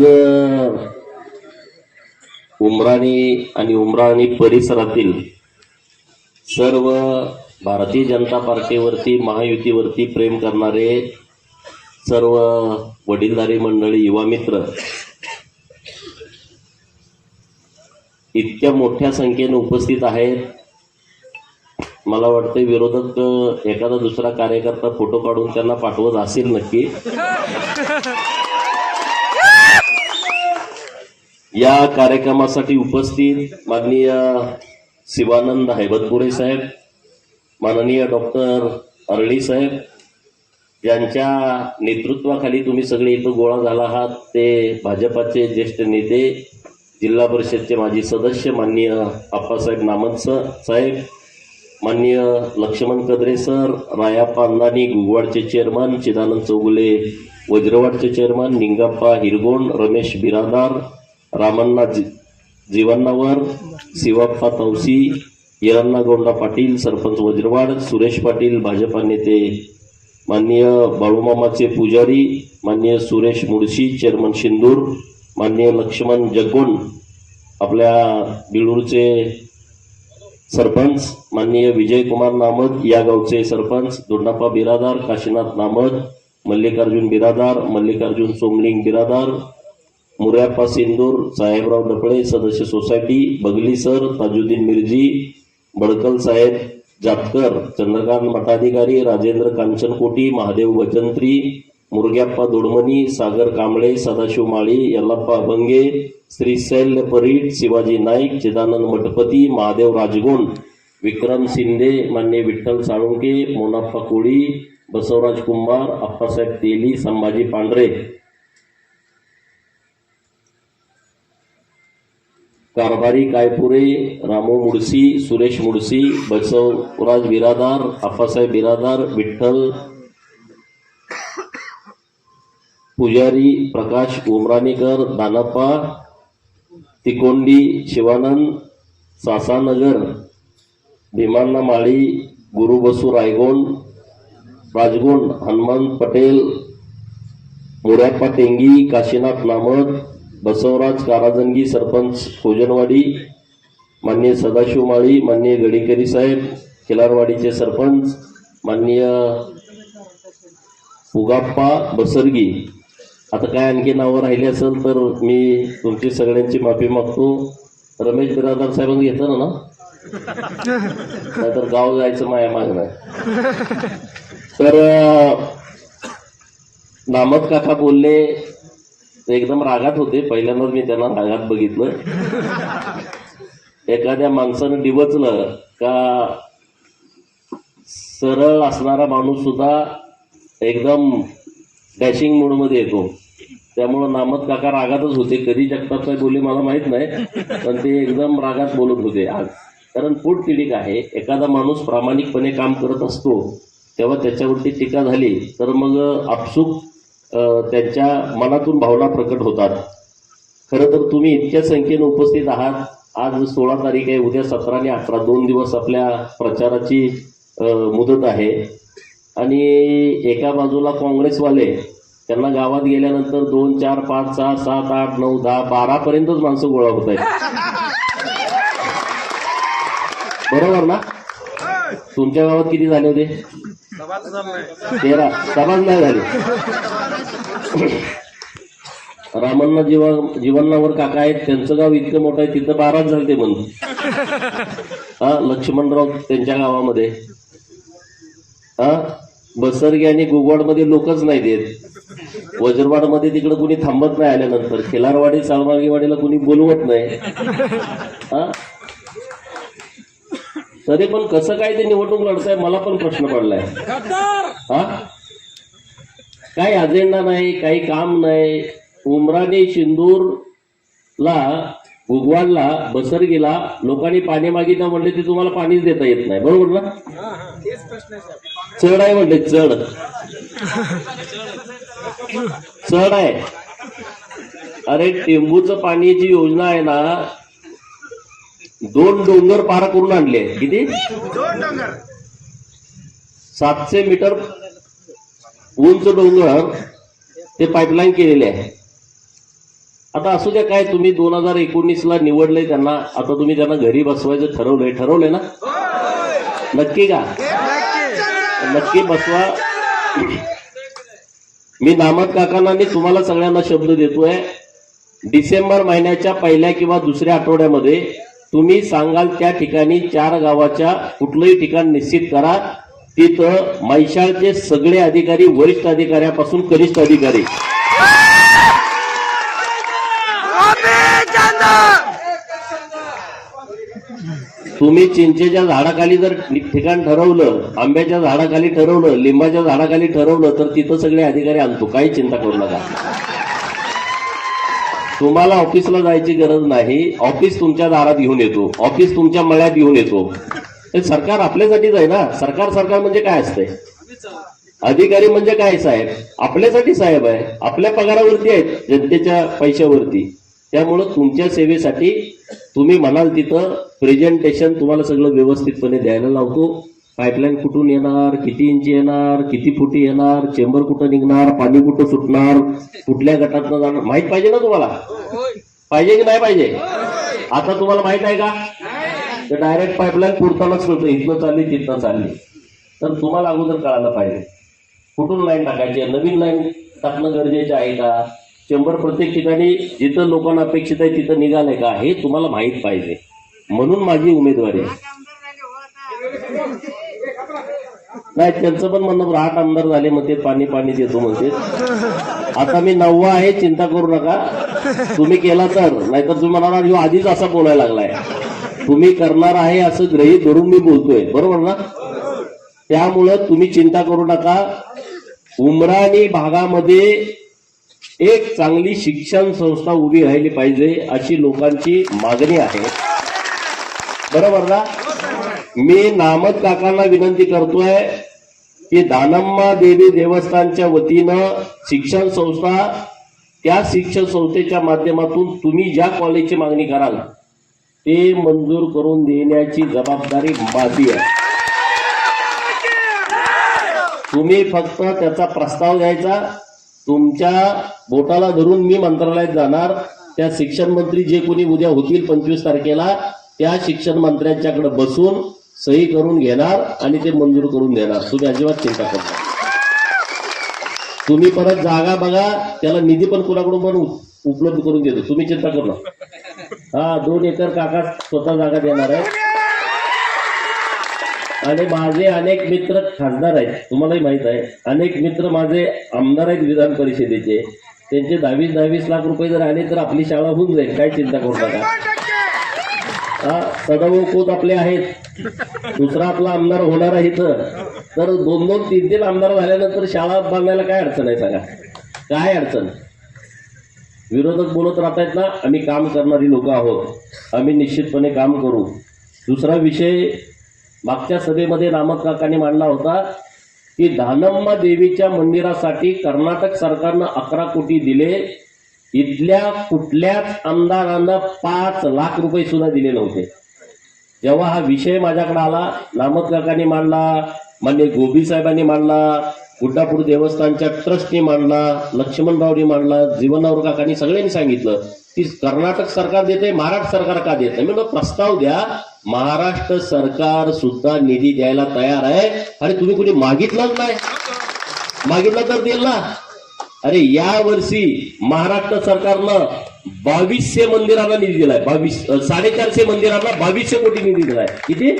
आज उमराणी आणि उमराणी परिसरातील सर्व भारतीय जनता पार्टीवरती महायुतीवरती प्रेम करणारे सर्व वडीलधारी मंडळी युवा मित्र इतक्या मोठ्या संख्येने उपस्थित आहेत. मला वाटतं विरोधक एखादा दुसरा कार्यकर्ता फोटो काढून त्यांना पाठवत असेल नक्की. या कार्यक्रमासाठी उपस्थित माननीय शिवानंद हैबतपुरे साहेब माननीय डॉक्टर अरळी साहेब यांच्या नेतृत्वाखाली तुम्ही सगळे इथं गोळा झाला आहात. ते भाजपाचे ज्येष्ठ नेते जिल्हा परिषदचे माजी सदस्य माननीय आप्पासाहेब नामत स- साहेब माननीय लक्ष्मण कदरे सर रायाप्पा अंदानी गुगवाडचे चेअरमन चिदानंद चौगुले वज्रवाडचे चेअरमन निंगाप्पा हिरगोंड रमेश बिरादार रामण्णा जी जीवन्नावर शिवाप्पा तवसी येरण्णा गोंडा पाटील सरपंच वज्रवाड सुरेश पाटील भाजपा नेते माननीय बाळूमामाचे पुजारी माननीय सुरेश मुळशी चेअरमन शिंदूर माननीय लक्ष्मण जगोंड आपल्या बिळूरचे सरपंच माननीय विजयकुमार नामद या गावचे सरपंच दोंडाप्पा बिरादार काशीनाथ नामद मल्लिकार्जुन बिरादार मल्लिकार्जुन सोमलिंग बिरादार मुर्याप्पा सिंदूर साहेबराव डफळे सदस्य सोसायटी बगली सर ताजुद्दीन मिर्जी बडकल साहेब जातकर चंद्रकांत मठाधिकारी राजेंद्र कांचनकोटी महादेव वचंत्री मुरग्याप्पा दोडमणी सागर कांबळे सदाशिव माळी यल्लाप्पा अभंगे श्रीशैल्य परीट शिवाजी नाईक चिदानंद मठपती महादेव राजगुण विक्रम शिंदे मान्य विठ्ठल साळुंके मोनाप्पा कोळी बसवराज कुंभार आप्पासाहेब तेली संभाजी पांढरे. कारभारी कायपुरे रामू मुडसी सुरेश मुडसी बसवराज बिरादार आप्पासाहेब बिरादार विठ्ठल पुजारी प्रकाश उमराणीकर दानप्पा तिकोंडी शिवानंद सासानगर भीमांना माळी गुरुबसू रायगोंड राजगोंड हनुमंत पटेल मोऱ्याप्पा टेंगी काशीनाथ नामद बसवराज काराजंगी सरपंच खोजनवाडी माननीय सदाशिव माळी माननीय गडीकरी साहेब खिलारवाडीचे सरपंच माननीय उगाप्पा बसरगी. आता काय आणखी नावं राहिली असेल तर मी तुमची सगळ्यांची माफी मागतो. रमेश बिरादार साहेबांनी घेतलं ना? नाहीतर गाव जायचं माया मागणं. तर नामद नामत काका बोलले ते एकदम रागात होते. पहिल्यांदाच मी त्यांना रागात बघितलं. एखाद्या माणसानं डिवचलं का सरळ असणारा माणूस सुद्धा एकदम डॅशिंग मूडमध्ये येतो. त्यामुळं नामत काका रागातच होते. कधी जगताप साहेब बोलले मला माहीत नाही पण ते एकदम रागात बोलत होते. आज कारण पोटतिडीक आहे. एखादा माणूस प्रामाणिकपणे काम करत असतो तेव्हा त्याच्यावरती टीका झाली तर मग आपसूक त्यांच्या मनातून भावना प्रकट होतात. खरं तर तुम्ही इतक्या संख्येने उपस्थित आहात. आज सोळा तारीख आहे. उद्या सतरा आणि अठरा. दोन दिवस आपल्या प्रचाराची मुदत आहे. आणि एका बाजूला काँग्रेसवाले त्यांना गावात गेल्यानंतर दोन चार पाच सहा सात आठ नऊ दहा बारापर्यंतच माणसं गोळा होत आहेत. बरोबर ना? तुमच्या गावात किती झाले होते? तेरा. समाज नाही झाले. रामण्णा जीवा जीवनावर काका आहेत त्यांचं गाव इतकं मोठं आहे तिथं बाराच झालते म्हणून हा लक्ष्मणराव त्यांच्या गावामध्ये. हा बसरगे आणि गुगवाडमध्ये लोकच नाही देत. वज्रवाडमध्ये तिकडं कुणी थांबत नाही आल्यानंतर. खिलारवाडी साळमार्गेवाडीला कुणी बोलवत नाही. हा? तरी पण कसं काय ते निवडणूक लढताय मला पण प्रश्न पडलाय. हा? काही अजेंडा नाही काही काम नाही. उमराणे शिंदूरला गुगवाडला बसरगीला लोकांनी पाणी मागितलं म्हणले ते तुम्हाला पाणीच देता येत नाही. बरोबर ना? चढ आहे म्हणले चढ. चढ आहे. अरे टेंबूचं पाण्याची योजना आहे ना दोन डोंगर पार करून आणले. किती? सातशे मीटर उंच डोंगर ते पाईपलाईन केलेले आहे. आता असू द्या काय तुम्ही दोन हजार एकोणीस ला निवडलंय त्यांना आता तुम्ही त्यांना घरी बसवायचं ठरवलंय. ठरवलंय ना? नक्की का? नक्की बसवा. मी नामद काकांना आणि तुम्हाला सगळ्यांना शब्द देतोय. डिसेंबर महिन्याच्या पहिल्या किंवा दुसऱ्या आठवड्यामध्ये तुम्ही सांगाल त्या ठिकाणी चार गावाच्या कुठलंही ठिकाण निश्चित करा. तिथं मैशाळचे सगळे अधिकारी वरिष्ठ अधिकाऱ्यापासून कनिष्ठ अधिकारी. तुम्ही चिंचेच्या झाडाखाली जर ठिकाण ठरवलं आंब्याच्या झाडाखाली ठरवलं लिंबाच्या झाडाखाली ठरवलं तर तिथं सगळे अधिकारी आणतो. काही चिंता करू नका. तुम्हाला ऑफिसला जायची गरज नाही. ऑफिस तुमच्या दारात घेऊन येतो. ऑफिस तुमच्या मळ्यात घेऊन येतो. हे सरकार आपल्यासाठीच आहे ना? सरकार सरकार म्हणजे काय असतंय? अधिकारी म्हणजे काय साहेब? आपल्यासाठी साहेब आहे. आपल्या पगारावरती आहेत जनतेच्या पैशावरती. त्यामुळं तुमच्या सेवेसाठी तुम्ही म्हणाल तिथं प्रेझेंटेशन तुम्हाला सगळं व्यवस्थितपणे द्यायला लावतो. पाईपलाईन कुठून येणार किती इंची येणार किती फुटी येणार चेंबर कुठं निघणार पाणी कुठं सुटणार कुठल्या गटात जाणार? माहीत पाहिजे ना तुम्हाला? पाहिजे की नाही पाहिजे? आता तुम्हाला माहीत आहे का? तर डायरेक्ट पाईपलाईन पुरतानाच कळतं इथनं चालली तिथनं चालली. तर तुम्हाला अगोदर कळायला पाहिजे. कुठून लाईन टाकायची? आहे नवीन लाईन टाकणं गरजेचं आहे का? चेंबर प्रत्येक ठिकाणी जिथं लोकांना अपेक्षित आहे तिथं निघालंय का? हे तुम्हाला माहीत पाहिजे. म्हणून माझी उमेदवारी आहे. नाही त्यांचं पण म्हणणं बरं, आठ आमदार झाले म्हणते पाणी पाणी देतो म्हणते. आता मी नववा आहे चिंता करू नका. तुम्ही केला तर नाहीतर तुम्ही म्हणाला ह्यो आधीच असा बोलायला लागलाय. तुम्ही करणार आहे असं ग्रहित धरून मी बोलतोय. बरोबर ना? त्यामुळं तुम्ही चिंता करू नका. उमराणी भागामध्ये एक चांगली शिक्षण संस्था उभी राहिली पाहिजे अशी लोकांची मागणी आहे. बरोबर ना? मी नामद काकांना विनंती करतोय की दानम्मा देवी देवस्थानच्या वतीनं शिक्षण संस्था त्या शिक्षण संस्थेच्या माध्यमातून तुम्ही ज्या कॉलेजची मागणी कराल ते मंजूर करून देण्याची जबाबदारी माझी आहे. तुम्ही फक्त त्याचा प्रस्ताव द्यायचा तुमच्या बोटाला धरून मी मंत्रालयात जाणार त्या शिक्षण मंत्री जे कोणी उद्या होतील पंचवीस तारखेला त्या शिक्षण मंत्र्यांच्याकडे बसून सही करून घेणार आणि ते मंजूर करून देणार. तुम्ही अजिबात चिंता करणार तुम्ही परत जागा बघा त्याला निधी पण कुणाकडून पण उपलब्ध करून देतो. तुम्ही चिंता करू नका. हा दोन एकर काका स्वतः जागा देणार आहे आणि माझे अनेक मित्र खासदार आहेत तुम्हालाही माहीत आहे. अनेक मित्र माझे आमदार आहेत विधान परिषदेचे. त्यांचे दहावीस दहावीस लाख रुपये जर आले तर आपली शाळा होऊन जाईल. काय चिंता करू नका. हा सदाभाऊ खोत आपले आहेत. दुसरा आपला आमदार होणार आहे इथं. तर दोन दोन तीन तीन आमदार झाल्यानंतर शाळा बांधायला काय अडचण आहे सांगा? काय अडचण? विरोधक बोलत राहतायत ना आम्ही काम करणारी लोक आहोत. आम्ही निश्चितपणे काम करू. दुसरा विषय मागच्या सभेमध्ये रामत काकांनी मांडला होता की धानम्मा देवीच्या मंदिरासाठी कर्नाटक सरकारनं अकरा कोटी दिले. इथल्या कुठल्याच आमदारांना पाच लाख रुपये सुद्धा दिले नव्हते. जेव्हा हा विषय माझ्याकडे आला नामत काकांनी मांडला मान्य गोबी साहेबांनी मांडला गुड्डापूर देवस्थानच्या ट्रस्टनी मांडला लक्ष्मणरावनी मांडला जीवनराव काकांनी सगळ्यांनी सांगितलं की कर्नाटक सरकार देते महाराष्ट्र सरकार का देत नाही? प्रस्ताव द्या महाराष्ट्र सरकार सुद्धा निधी द्यायला तयार आहे. आणि तुम्ही कुणी मागितलाच नाही. मागितलं तर दिल ना. अरे या वर्षी महाराष्ट्र सरकारनं बावीसशे मंदिरांना निधी दिलाय. बावीस साडेचारशे मंदिरांना बावीसशे कोटी निधी दिलाय. किती?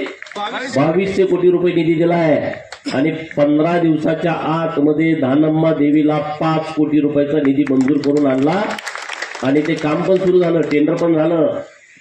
बावीसशे कोटी रुपये निधी दिलाय. आणि पंधरा दिवसाच्या आतमध्ये धानम्मा देवीला पाच कोटी रुपयाचा निधी मंजूर करून आणला. आणि ते काम पण सुरू झालं टेंडर पण झालं.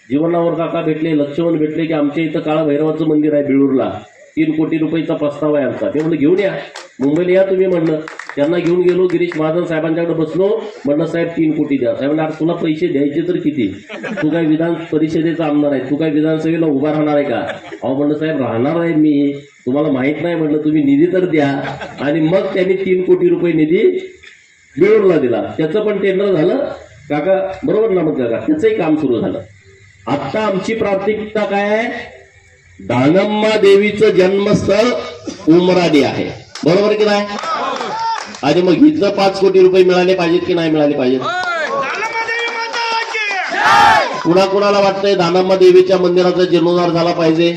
जीवनावर काका भेटले लक्ष्मण भेटले की आमच्या इथं काळा भैरवाचं मंदिर आहे बिळूरला. तीन कोटी रुपयाचा प्रस्ताव आहे आमचा. ते म्हणलं घेऊन या. मुंबईला या तुम्ही म्हणलं त्यांना घेऊन गेलो गिरीश महाजन साहेबांच्याकडे बसलो. म्हणलं साहेब तीन कोटी द्या. साहेब म्हणलं, "अरे तुला पैसे द्यायचे तर किती? तू काय विधान परिषदेचा आमदार आहे? तू काय विधानसभेला उभा राहणार आहे का? अहो म्हणलं साहेब राहणार आहे मी. तुम्हाला माहीत नाही. म्हणलं तुम्ही निधी तर द्या. आणि मग त्यांनी तीन कोटी रुपये निधी बिळूरला दिला. त्याचं पण टेंडर झालं. काका बरोबर ना मग काका? त्याचंही काम सुरू झालं. आता आमची प्राथमिकता काय आहे? दानम्मा देवीचं जन्मस्थळ उमराडी आहे. बरोबर की नाही? आणि मग इथं पाच कोटी रुपये मिळाले पाहिजेत की नाही मिळाले पाहिजेत? कुणा कुणाला वाटतंय दानामा देवीच्या मंदिराचा जीर्णोद्धार झाला पाहिजे?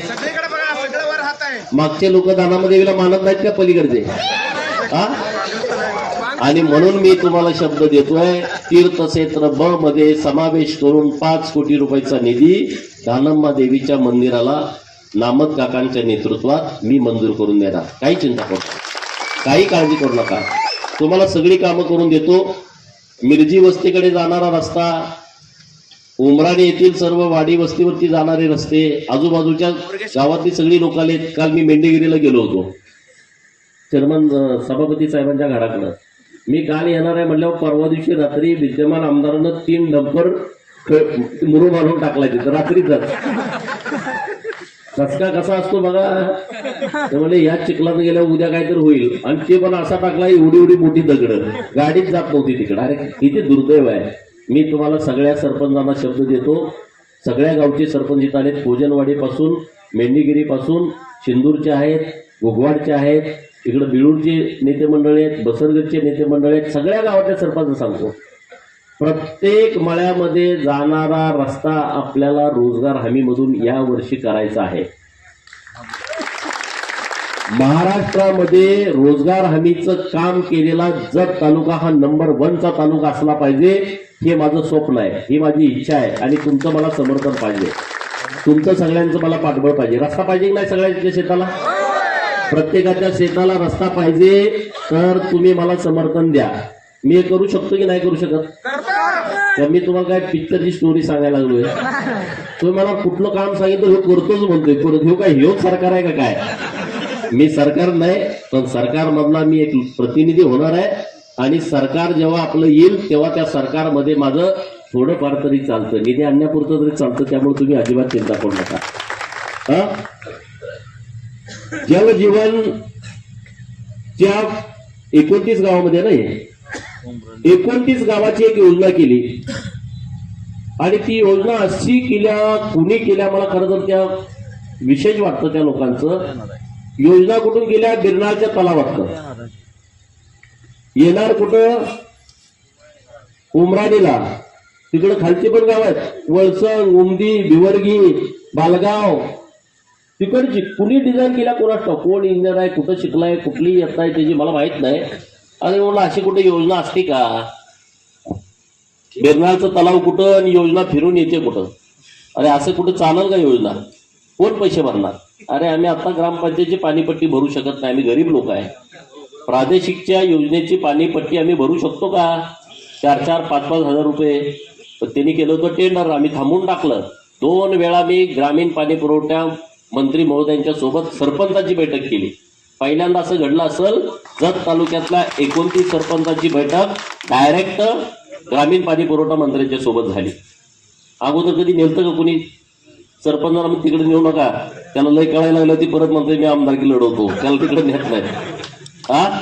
मागचे लोक दानामा देवीला मानत नाहीत का पलीकडचे? हा आणि म्हणून मी तुम्हाला शब्द देतोय तीर्थक्षेत्र ब मध्ये समावेश करून पाच कोटी रुपयाचा निधी दानम्मा देवीच्या मंदिराला नामद काकांच्या नेतृत्वात मी मंजूर करून देणार. काही चिंता करू काही काळजी करू नका. तुम्हाला सगळी कामं करून देतो. मिरजी वस्तीकडे जाणारा रस्ता उमराणे येथील सर्व वाडी वस्तीवरती जाणारे रस्ते आजूबाजूच्या गावातली सगळी लोक आले काल मी मेंढेगिरीला गेलो होतो. चेअरमन सभापती साहेबांच्या घराकडं. मी काल येणार आहे म्हटल्यावर परवा दिवशी रात्री विद्यमान आमदारानं तीन डंपर ख- मुरुम मारून टाकला तिथं. रात्रीच कसका कसा असतो बघा. ते म्हणजे या चिखलात गेल्या उद्या काहीतरी होईल. आणि ते पण असा टाकला एवढी एवढी मोठी दगड. गाडीच जात नव्हती तिकडं. अरे किती दुर्दैव आहे. मी तुम्हाला सगळ्या सरपंचांना शब्द देतो. सगळ्या गावचे सरपंच इथं आलेत. भोजनवाडीपासून मेंढीगिरीपासून शिंदूरचे आहेत गोगवाडचे आहेत इकडं बिळूरचे नेते मंडळी आहेत बसरगडचे नेते मंडळी आहेत. सगळ्या गावातल्या सरपंच सांगतो. प्रत्येक मळ्यामध्ये जाणारा रस्ता आपल्याला रोजगार हमीमधून या वर्षी करायचा आहे. महाराष्ट्रामध्ये रोजगार हमीचं काम केलेला जत तालुका हा नंबर वनचा तालुका असला पाहिजे हे माझं स्वप्न आहे. ही माझी इच्छा आहे आणि तुमचं मला समर्थन पाहिजे. तुमचं सगळ्यांचं मला पाठबळ पाहिजे. रस्ता पाहिजे की नाही सगळ्यांच्या शेताला? प्रत्येकाच्या शेताला रस्ता पाहिजे तर तुम्ही मला समर्थन द्या. मी हे करू शकतो की नाही करू शकत? तर मी तुम्हाला काय पिक्चरची स्टोरी सांगायला लागलोय. तुम्ही मला कुठलं काम सांगितलं हे करतोच म्हणतोय परत ह्यो काय ह्यो सरकार आहे का काय? मी सरकार नाही पण सरकार मधला मी एक प्रतिनिधी होणार आहे. आणि सरकार जेव्हा आपलं येईल तेव्हा त्या सरकारमध्ये माझं थोडंफार तरी चालतं. निधी आणण्यापुरतं तरी चालतं त्यामुळे तुम्ही अजिबात चिंता करू नका. हा? जलजीवन च्या एकोणतीस गावामध्ये नाही? एकोणतीस गावाची एक योजना केली. आणि ती योजना अशी केल्या कुणी केल्या मला खरं तर त्या विशेष वाटतं त्या लोकांचं. योजना कुठून केल्या गिरणारच्या तलावात येणार कुठं? उमराणीला. तिकडं खालची पण गाव आहेत. वळसंग उमदी भिवर्गी बालगाव. तिकडची कुणी डिझाईन केला कोणाच कोण इंजिनियर आहे कुठं शिकलाय कुठली येत आहे त्याची मला माहीत नाही. अरे म्हणलं अशी कुठे योजना असते का? बेरनाळचं तलाव कुठं आणि योजना फिरून येते कुठं? अरे असं कुठं चालेल का योजना? कोण पैसे भरणार? अरे आम्ही आता ग्रामपंचायतची पाणीपट्टी भरू शकत नाही. आम्ही गरीब लोक आहे. प्रादेशिकच्या योजनेची पाणीपट्टी आम्ही भरू शकतो का? चार चार पाच पाच हजार रुपये. पण त्यांनी केलं होतं टेंडर आम्ही थांबून टाकलं. दोन वेळा मी ग्रामीण पाणी पुरवठा मंत्री महोदयांच्या सोबत सरपंचाची बैठक केली. पहिल्यांदा असं घडलं असेल जत तालुक्यातल्या एकोणतीस सरपंचाची बैठक डायरेक्ट ग्रामीण पाणी पुरवठा मंत्र्यांच्या सोबत झाली. अगोदर कधी नेलतं का कुणी? सरपंचाला मग तिकडे नेऊ नका. त्याला लय कळायला लागलं ती परत म्हणते मी आमदारकी लढवतो. त्याला तिकडे नेत नाही. हा?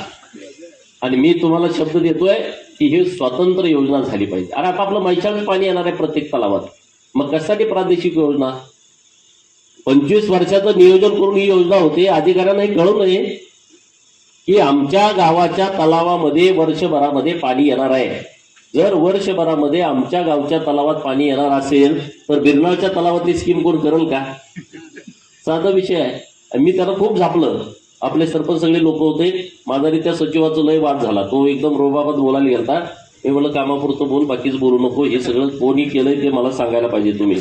आणि मी तुम्हाला शब्द देतोय की हे स्वतंत्र योजना झाली पाहिजे. आणि आता आपलं मैशाचं पाणी येणार आहे प्रत्येक तलावात. मग कशासाठी प्रादेशिक योजना? पंचवीस वर्षाचं नियोजन करून ही योजना होते. अधिकाऱ्यांना हे कळू नये की आमच्या गावाच्या तलावामध्ये वर्षभरामध्ये पाणी येणार आहे. जर वर्षभरामध्ये आमच्या गावच्या तलावात पाणी येणार असेल तर बिरनाळच्या तलावातली स्कीम कोण करेल का? साधा विषय आहे. आणि मी त्याला खूप झापलं. आपले सरपंच सगळे लोक होते. माझा त्या सचिवाचा लय वाद झाला. तो एकदम रोबाबत बोलायला गेलता. मी म्हणलं कामापुरतं बोल बाकीच बोलू नको. हे सगळं कोणी केलंय ते मला सांगायला पाहिजे तुम्ही.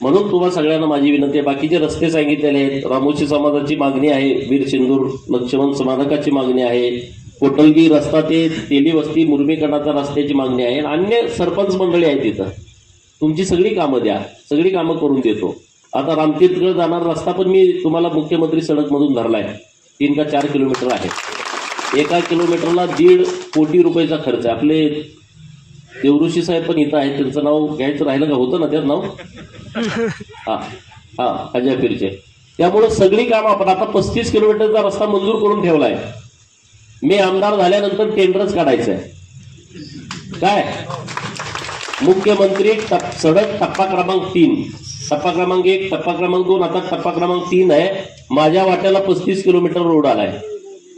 म्हणून तुम्हाला सगळ्यांना माझी विनंती आहे. बाकीचे रस्ते सांगितलेले आहेत. रामोशी समाजाची मागणी आहे. वीर सिंदूर लक्ष्मण समाधकाची मागणी आहे. कोटलगी रस्ता ते तेली वस्ती मुरमीकरणाचा रस्त्याची मागणी आहे. अन्य सरपंच मंडळी आहेत तिथं तुमची सगळी कामं द्या. सगळी कामं करून देतो. आता रामतीर्थकडे जाणारा रस्ता पण मी तुम्हाला मुख्यमंत्री सडकमधून धरलाय. तीन का चार किलोमीटर आहे. एका किलोमीटरला दीड कोटी रुपयाचा खर्च आहे. आपले देवऋषी साहेब पण इथं आहेत. त्यांचं नाव घ्यायचं राहिलं का? होतं ना त्यात नाव? हा. हा हजापीरचे त्यामुळे सगळी कामं आपण आता पस्तीस किलोमीटरचा रस्ता मंजूर करून ठेवलाय. मी आमदार झाल्यानंतर टेंडरच काढायचं आहे काय? मुख्यमंत्री टप- सडक टप्पा क्रमांक तीन. टप्पा क्रमांक एक टप्पा क्रमांक दोन आता टप्पा क्रमांक तीन आहे. माझ्या वाट्याला पस्तीस किलोमीटर रोड आलाय.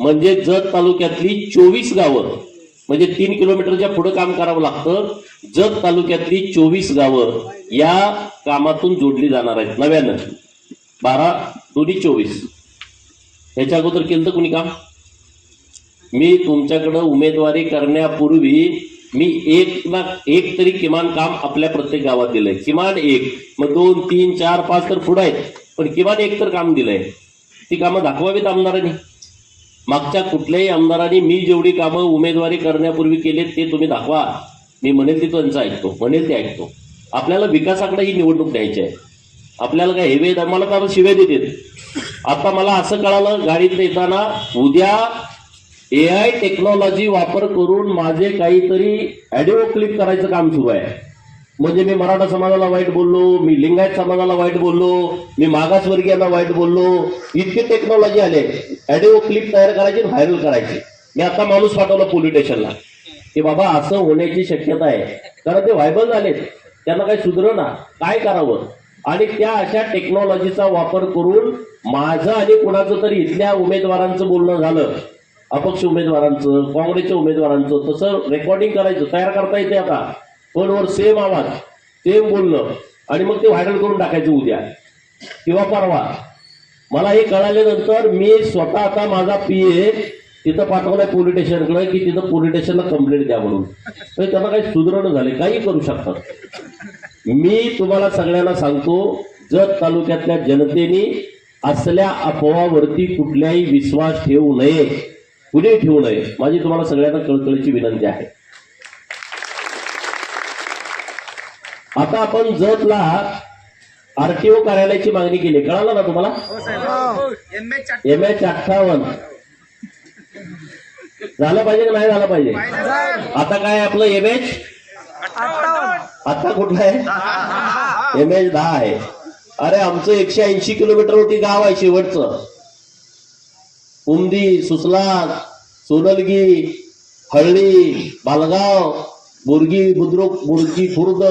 म्हणजे जत तालुक्यातली चोवीस गावं म्हणजे तीन किलोमीटरच्या पुढे काम करावं लागतं. जत तालुक्यातली चोवीस गावं या कामातून जोडली जाणार आहेत. नव्यानं. बारा दोन्ही चोवीस. ह्याच्या अगोदर केलं तर कुणी काम? मी तुमच्याकडं उमेदवारी करण्यापूर्वी मी एक ना एक तरी किमान काम आपल्या प्रत्येक गावात दिलंय. किमान एक. मग दोन तीन चार पाच तर पुढं आहेत. पण किमान एक तर काम दिलंय. ती कामं दाखवावीत आमदारांनी. मागच्या कुठल्याही आमदारांनी मी जेवढी कामं उमेदवारी करण्यापूर्वी केलेत ते तुम्ही दाखवा. मी म्हणेल ते त्यांचं ऐकतो म्हणेल ते ऐकतो. आपल्याला विकासाकडे ही निवडणूक द्यायची आहे. आपल्याला काय हेवे मला तर शिव्या देते आता मला असं कळालं गाडीत येताना उद्या ए आय टेक्नॉलॉजी वापर करून माझे काहीतरी ॲडिओ क्लिप करायचं काम सुरू आहे. म्हणजे मी मराठा समाजाला वाईट बोललो मी लिंगायत समाजाला वाईट बोललो मी मागासवर्गीयांना वाईट बोललो इतकी टेक्नॉलॉजी आले. ऍडिओ क्लिप तयार करायची व्हायरल करायची. मी आता माणूस पाठवला पोलीस स्टेशनला की बाबा असं होण्याची शक्यता आहे. कारण ते व्हायबल झालेत. त्यांना काही सुधरणा काय करावं? आणि त्या अशा टेक्नॉलॉजीचा वापर करून माझं आणि कुणाचं तरी इथल्या उमेदवारांचं बोलणं झालं. अपक्ष उमेदवारांचं काँग्रेसच्या उमेदवारांचं तसं रेकॉर्डिंग करायचं तयार करता येते आता. फोनवर सेम आवाज सेम बोलणं आणि मग ते व्हायरल करून टाकायचं उद्या. किंवा परवा. मला हे कळाल्यानंतर मी स्वतः आता माझा पी ए तिथं पाठवलाय पोलीस स्टेशनकडे की तिथं पोलीस स्टेशनला कंप्लेंट द्या म्हणून. तर त्यांना काही सुधारणं झाले काही करू शकतात. मी तुम्हाला सगळ्यांना सांगतो जत तालुक्यातल्या जनतेने असल्या अफवावरती कुठल्याही विश्वास ठेवू नये. कुणी ठेवू नये. माझी तुम्हाला सगळ्यांना कळकळीची विनंती आहे. आता आपण जतला आरटीओ कार्यालयाची मागणी केली. कळालं ना तुम्हाला? एम एच अठ्ठावन्न झालं पाहिजे का नाही झालं पाहिजे? आता काय आपलं एम एच आता कुठलं आहे? एम एच दहा आहे. अरे आमचं एकशे ऐंशी किलोमीटर होती गाव आहे शेवटचं. उमदी सुसलाद सोनलगी हळली बालगाव बुरगी बुद्रुक बुरगी खुर्द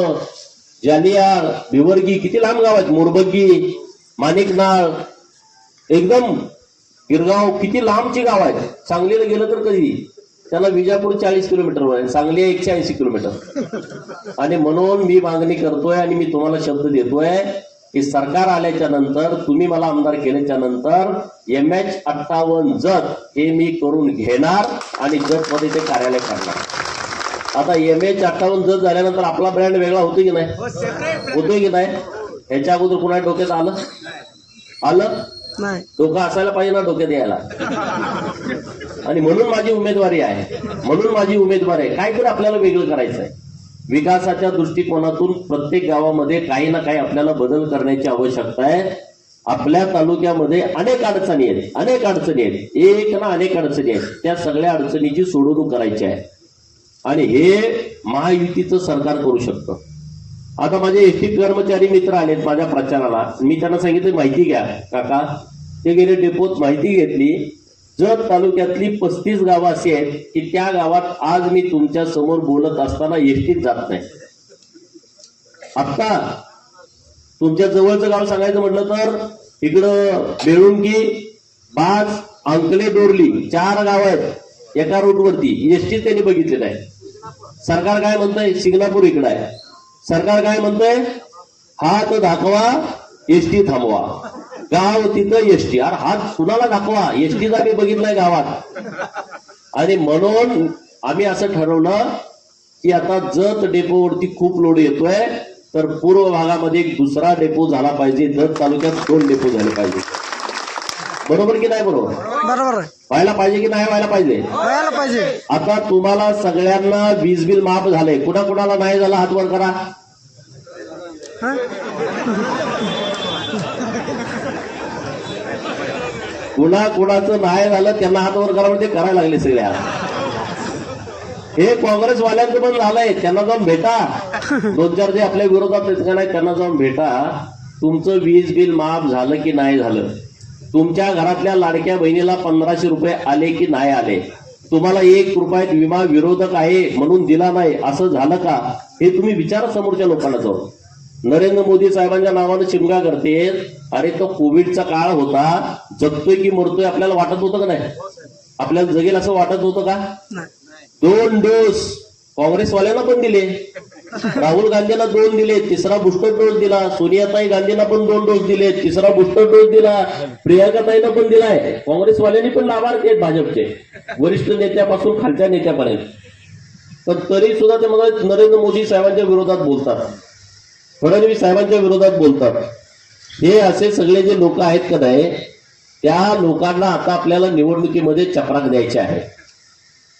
जालियार भिवर्गी किती लांब गाव आहेत? मोरबग्गी माणिकनाळ एकदम गिरगाव किती लांबची गाव आहेत? सांगलीला गेलं तर कधी? त्याला विजापूर चाळीस किलोमीटर सांगली एकशे ऐंशी किलोमीटर. आणि म्हणून मी मागणी करतोय आणि मी तुम्हाला शब्द देतोय की सरकार आल्याच्यानंतर तुम्ही मला आमदार केल्याच्यानंतर एम एच अठ्ठावन्न जत हे मी करून घेणार आणि जतमध्ये ते कार्यालय काढणार. आता एम एच अठ्ठावन्न जत झाल्यानंतर आपला ब्रँड वेगळा होतो की नाही? सेपरेट होतोय की नाही? ह्याच्या अगोदर कुणा डोक्यात आलं? आलं? नाही. डोकं असायला पाहिजे ना डोक्यात यायला. आणि म्हणून माझी उमेदवारी आहे. म्हणून माझी उमेदवारी आहे. काहीतरी आपल्याला वेगळं करायचं आहे विकासाच्या दृष्टिकोनातून प्रत्येक गावामध्ये काही ना काही आपल्याला बदल करण्याची आवश्यकता आहे. आपल्या तालुक्यामध्ये अनेक अडचणी आहेत. अनेक अडचणी आहेत. एक ना अनेक अडचणी आहेत. त्या सगळ्या अडचणीची सोडवणूक करायची आहे. आणि हे महायुतीचं सरकार करू शकतं. आता माझे एसटी कर्मचारी मित्र आलेत माझ्या प्रचाराला. मी त्यांना सांगितलं माहिती घ्या काका. ते गेले डेपोत माहिती घेतली. जर तालुक्यातली पस्तीस गावं अशी आहेत की त्या गावात आज मी तुमच्यासमोर बोलत असताना एसटीत जात नाही. आत्ता तुमच्या जवळचं गाव सांगायचं म्हटलं तर इकडं बेळुंगी बाज अंकले डोरली चार गाव आहेत. एका रोडवरती एसटी त्यांनी बघितलेलं आहे. सरकार काय म्हणतंय? शिंगणापूर इकडं आहे. सरकार काय म्हणतंय? हात दाखवा एसटी थांबवा. गाव तिथं एसटी. अरे हात कुणाला दाखवा? एसटीचा मी बघितलाय गावात. आणि म्हणून आम्ही असं ठरवलं की आता जत डेपोवरती खूप लोड येतोय तर पूर्व भागामध्ये एक दुसरा डेपो झाला पाहिजे. जत तालुक्यात दोन डेपो झाले पाहिजे बरोबर की नाही बरोबर? बरोबर व्हायला पाहिजे की नाही व्हायला पाहिजे? व्हायला पाहिजे. आता तुम्हाला सगळ्यांना वीज बिल माफ झालंय कुणा कुणाला नाही झालं हात वर करा? कुणा कुणाचं नाही झालं त्यांना हात वर करा म्हणजे करायला लागले सगळ्या. हे काँग्रेसवाल्यांचं पण झालंय. त्यांना जाऊन भेटा. दोन चार जे आपल्या विरोधात त्यांना जाऊन भेटा. तुमचं वीज बिल माफ झालं की नाही झालं? तुमच्या घरातल्या लाडक्या बहिणीला पंधराशे रुपये आले की नाही आले? तुम्हाला एक रुपयात विमा विरोधक आहे म्हणून दिला नाही असं झालं का? हे तुम्ही विचारा समोरच्या लोकांना जाऊन. नरेंद्र मोदी साहेबांच्या नावानं शिमगा करते. अरे तो कोविडचा काळ होता. जगतोय की मरतोय आपल्याला वाटत होतं का नाही? आपल्याला जगेल असं वाटत होतं का? दोन डोस. काँग्रेसवाल्यांना पण दिले. राहुल गांधींना दोन दिले तिसरा बुस्टर डोस दिला सोनियाताई गांधींना पण दोन डोस दिले तिसरा बुस्टर डोस दिला प्रियांकाताईंना पण दिलाय काँग्रेसवाल्यांनी पण लाभार्थी आहेत भाजपचे. वरिष्ठ नेत्यापासून खालच्या नेत्यापर्यंत. पण तरी सुद्धा ते मला नरेंद्र मोदी साहेबांच्या विरोधात बोलतात. फडणवीस साहेबांच्या विरोधात बोलतात. हे असे सगळे जे लोक आहेत का नाही त्या लोकांना आता आपल्याला निवडणुकीमध्ये चपराक द्यायचे आहे.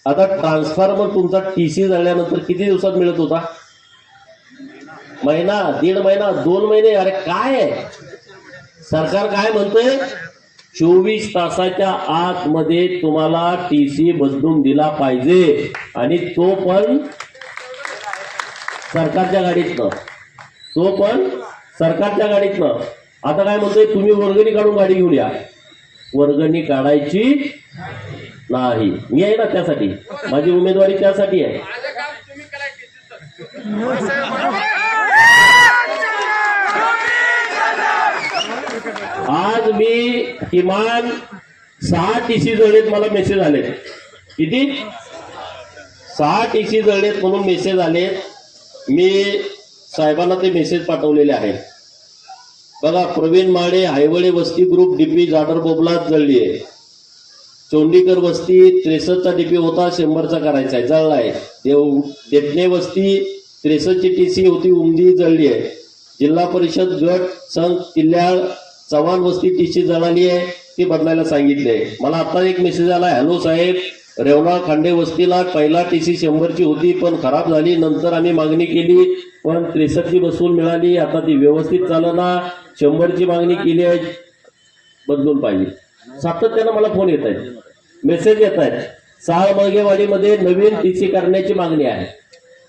आता ट्रान्सफॉर्मर तुमचा टीसी झाल्यानंतर किती दिवसात मिळत होता? महिना दीड महिना दोन महिने अरे काय? सरकार काय म्हणतोय? चोवीस तासाच्या आतमध्ये तुम्हाला टी सी बदलून दिला पाहिजे. आणि तो पण सरकारच्या गाडीतनं. तो पण सरकारच्या गाडीतनं. आता काय म्हणतोय? तुम्ही वर्गणी काढून गाडी घेऊन या. वर्गणी काढायची नाही. मी आहे ना त्यासाठी. माझी उमेदवारी त्यासाठी आहे माझं काम तुम्ही करा आज मी किमान सहा टीसी जळलेत मला मेसेज आले. किती? सहा टीसी जळलेत म्हणून मेसेज आले. मी साहेबांना ते मेसेज पाठवलेले आहे. बघा प्रवीण माळे हायवळे वस्ती ग्रुप डीपी जाडर बोबलात जळली आहे. चोंडीकर वस्ती त्रेसष्टचा डीपी होता शंभरचा करायचा आहे जळला आहे. देव देपणे वस्ती त्रेसष्टची टी सी होती उमदी जळली आहे. जिल्हा परिषद गट संघ किल्ल्याळ चव्हाण वस्ती टीसी जणांनी आहे ती बदलायला सांगितले. मला आता एक मेसेज आला हॅलो साहेब रेवणा खांडे वस्तीला पहिला टीसी शंभरची होती पण खराब झाली नंतर आम्ही मागणी केली पण त्रेसष्टची बसवून मिळाली आता ती व्यवस्थित चालना शंभरची मागणी केली आहे बदलून पाहिजे. सातत्यानं मला फोन येत आहेत. मेसेज येत आहेत. सहा मागेवाडीमध्ये नवीन टीसी करण्याची मागणी आहे.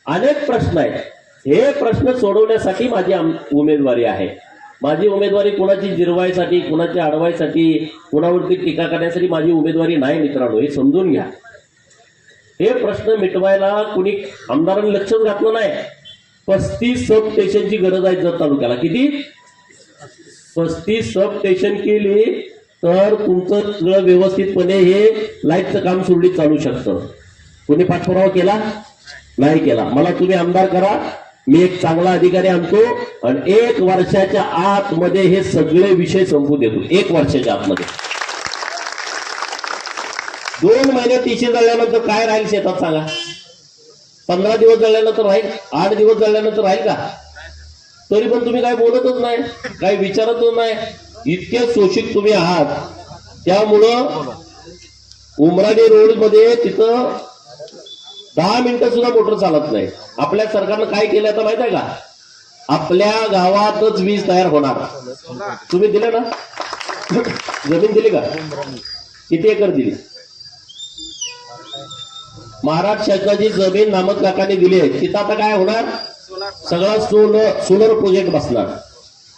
अनेक प्रश्न आहेत. हे प्रश्न सोडवण्यासाठी माझी उमेदवारी आहे. माझी उमेदवारी कुणाची जिरवायसाठी कुणाची अडवायसाठी कुणावरती टीका करण्यासाठी माझी उमेदवारी नाही मित्रांनो हे समजून घ्या. हे प्रश्न मिटवायला कुणी आमदारांनी लक्षच घातलं नाही. पस्तीस सब स्टेशनची गरज आहे जत तालुक्याला. किती? पस्तीस सब स्टेशन केली तर तुमचं सगळं व्यवस्थितपणे हे लाईटचं काम सुरळीत चालू शकतं. कोणी पाठपुरावा केला? नाही केला. मला तुम्ही आमदार करा. मी एक चांगला अधिकारी आणतो आणि एक वर्षाच्या आतमध्ये हे सगळे विषय संपू देतो. एक वर्षाच्या आतमध्ये. दोन महिने टीसी जळल्यानंतर काय राहील शेतात सांगा? पंधरा दिवस जळल्यानंतर राहील? आठ दिवस जळल्यानंतर राहील का? तरी पण तुम्ही काय बोलतच नाही काही विचारतच नाही. इतके शोषित तुम्ही आहात. त्यामुळं उमराडी रोडमध्ये तिथं दहा मिनिटं सुद्धा मोटर चालत नाही. आपल्या सरकारनं काय केलं तर माहीत आहे का? आपल्या गावातच वीज तयार होणार. तुम्ही दिले ना? जमीन दिली का? किती एकर दिली? महाराष्ट्र शासनाची जमीन नामक काकाने दिली आहे. तिथं आता काय होणार? सगळा सोलर सोलर प्रोजेक्ट बसणार.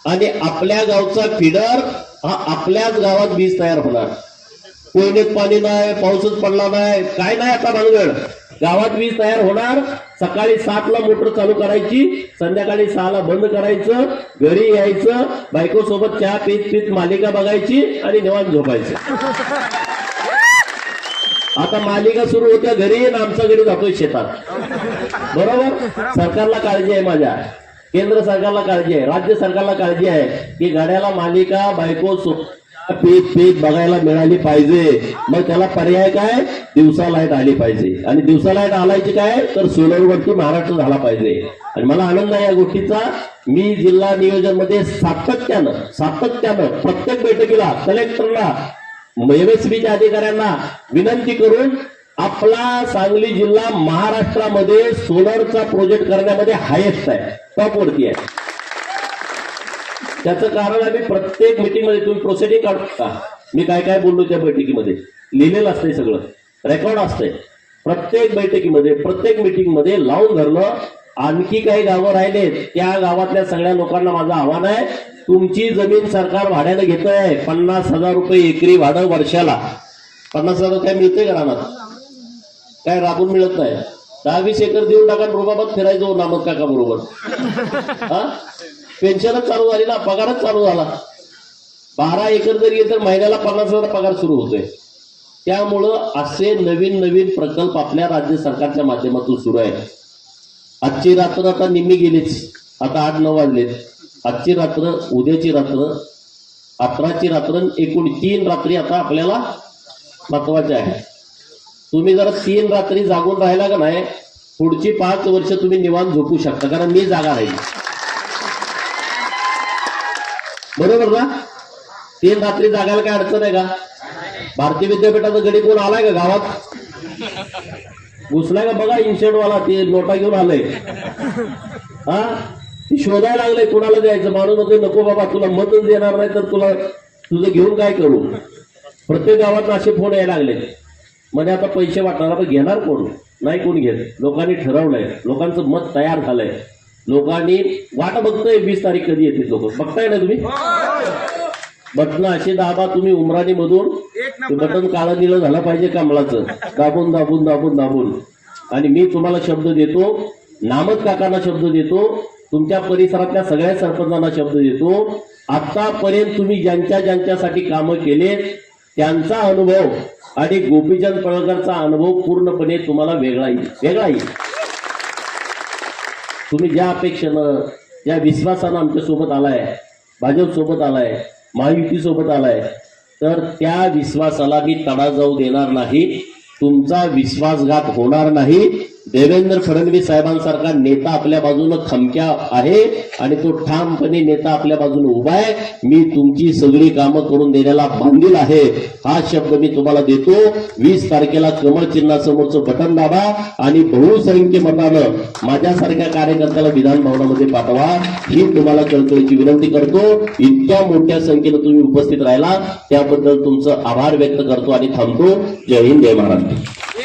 आणि आपल्या गावचा फिडर हा आपल्याच गावात वीज तयार होणार. कोयनेत पाणी नाही पाऊसच पडला नाही काय नाही आता भानगड. गावात वीज तयार होणार. सकाळी सातला मोटर चालू करायची. संध्याकाळी सहाला बंद करायचं. घरी यायचं. बायको सोबत चहा पीत पीत मालिका बघायची आणि निवांत झोपायचं. आता मालिका सुरू होत्या घरी आणि आमच्या घरी जातोय शेतात. बरोबर? सरकारला काळजी आहे माझ्या. केंद्र सरकारला काळजी आहे. राज्य सरकारला काळजी आहे की गाड्याला मालिका बायको सो- पीत पीत बघायला मिळाली पाहिजे. मग त्याला पर्याय काय? दिवसा लाइट आली पाहिजे. आणि दिवसा लाइट आलायची काय? तर सोलरवरती महाराष्ट्र झाला पाहिजे. आणि मला आनंद आहे या गोष्टीचा. मी जिल्हा नियोजनमध्ये सातत्यानं सातत्यानं प्रत्येक बैठकीला कलेक्टरला एमएसबीच्या अधिकाऱ्यांना विनंती करून आपला सांगली जिल्हा महाराष्ट्रामध्ये सोलरचा प्रोजेक्ट करण्यामध्ये हायेस्ट आहे. टॉपवरती आहे. त्याचं कारण आम्ही प्रत्येक मीटिंगमध्ये तुम्ही प्रोसेडिंग काढू का मी काय काय बोललो त्या बैठकीमध्ये? लिहिलेलं असतंय सगळं. रेकॉर्ड असतंय. प्रत्येक बैठकीमध्ये प्रत्येक मीटिंगमध्ये लावून धरलं आणखी काही गावं राहिले त्या गावातल्या सगळ्या लोकांना माझं आव्हान आहे. तुमची जमीन सरकार भाड्यानं घेत आहे पन्नास हजार रुपये एकरी भाडं वर्षाला. पन्नास हजार काय मिळते का रानात? काय राबून मिळत नाही. दहा वीस एकर देऊन टाका रुबाबात फिरायचो हो, नामक काका बरोबर हा पेन्शनच चालू झाली ना पगारच चालू झाला. बारा एकर जरी तर महिन्याला पन्नास हजार पगार सुरू होतोय. त्यामुळं असे नवीन नवीन प्रकल्प आपल्या राज्य सरकारच्या माध्यमातून सुरू आहेत. आजची रात्र आता निम्मी गेलीच. आता आठ नऊ वाजलेत. आजची रात्र उद्याची रात्र अठराची रात्र एकूण तीन रात्री आता आपल्याला महत्त्वाच्या आहे. तुम्ही जर तीन रात्री जागून राहिला का नाही पुढची पाच वर्ष तुम्ही निवांत झोपू शकता कारण मी जागा राहील. बरोबर ना? तीन रात्री जागायला काय अडचण आहे का? भारतीय विद्यापीठाचा गडी कोण आलाय का गावात? घुसलाय का बघा इन्शर्टवाला ते नोटा घेऊन आलंय. हा? ती शोधायला लागलंय कुणाला द्यायचं. माणूस म्हणतोय नको बाबा तुला मतच देणार नाही तर तुला तुझं घेऊन काय करू? प्रत्येक गावात असे फोन यायला लागले. म्हणजे आता पैसे वाटणार पण घेणार कोण? नाही कोण घेत? लोकांनी ठरवलंय. लोकांचं मत तयार झालंय. लोकांनी वाट बघतोय वीस तारीख कधी येते लोक. बघताय ना तुम्ही? हो. बटन असे दाबा तुम्ही उमराणी मधून ते बटन काळं निळं झालं पाहिजे कमळाचं दाबून दाबून दाबून दाबून. आणि मी तुम्हाला शब्द देतो नामत काकांना शब्द देतो तुमच्या परिसरातल्या सगळ्या सरपंचांना शब्द देतो. आतापर्यंत तुम्ही ज्यांच्या ज्यांच्यासाठी कामं केले त्यांचा अनुभव आणि गोपीचंद पळकरचा अनुभव पूर्णपणे तुम्हाला वेगळा येईल. वेगळा येईल. तुम्ही ज्या अपेक्षेनं ज्या विश्वासानं आमच्यासोबत आलाय भाजप सोबत आलाय महायुतीसोबत आलाय. तर त्या विश्वासाला मी तडा जाऊ देणार नाही. तुमचा विश्वासघात होणार नाही. देवेंद्र फडणवीस साहेबांसारखा नेता आपल्या बाजूनं खमक्या आहे आणि तो ठामपणे नेता आपल्या बाजूने उभा आहे. मी तुमची सगळी कामं करून देण्याला बांधील आहे. हा शब्द मी तुम्हाला देतो. वीस तारखेला कमळ चिन्हासमोरचं बटन दाबा आणि बहुसंख्य मतानं माझ्यासारख्या कार्यकर्त्याला विधान भवनामध्ये पाठवा. ही तुम्हाला कळकळीची विनंती करतो. इतक्या मोठ्या संख्येनं तुम्ही उपस्थित राहिला. त्याबद्दल तुमचं आभार व्यक्त करतो आणि थांबतो. जय हिंद जय महाराष्ट्र.